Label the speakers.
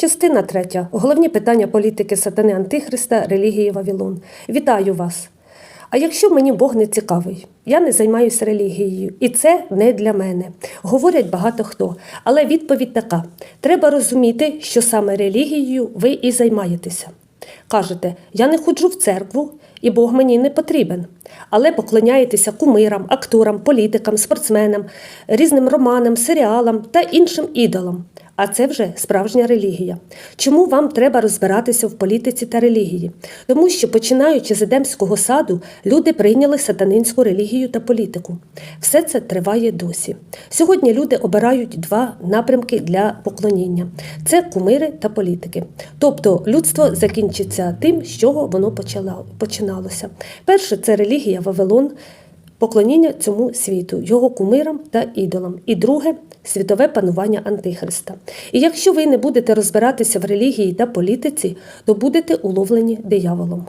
Speaker 1: Частина третя. Головні питання політики сатани Антихриста, релігії Вавилон. Вітаю вас! А якщо мені Бог не цікавий, я не займаюся релігією, і це не для мене. Говорять багато хто. Але відповідь така: треба розуміти, що саме релігією ви і займаєтеся. Кажете, я не ходжу в церкву, і Бог мені не потрібен. Але поклоняєтеся кумирам, акторам, політикам, спортсменам, різним романам, серіалам та іншим ідолам. А це вже справжня релігія. Чому вам треба розбиратися в політиці та релігії? Тому що, починаючи з Едемського саду, люди прийняли сатанинську релігію та політику. Все це триває досі. Сьогодні люди обирають два напрямки для поклоніння: це кумири та політики. Тобто людство закінчиться тим, з чого воно починалося. Перше це релігія Вавилон. Поклоніння цьому світу, його кумирам та ідолам. І друге світове панування Антихриста. І якщо ви не будете розбиратися в релігії та політиці, то будете уловлені дияволом.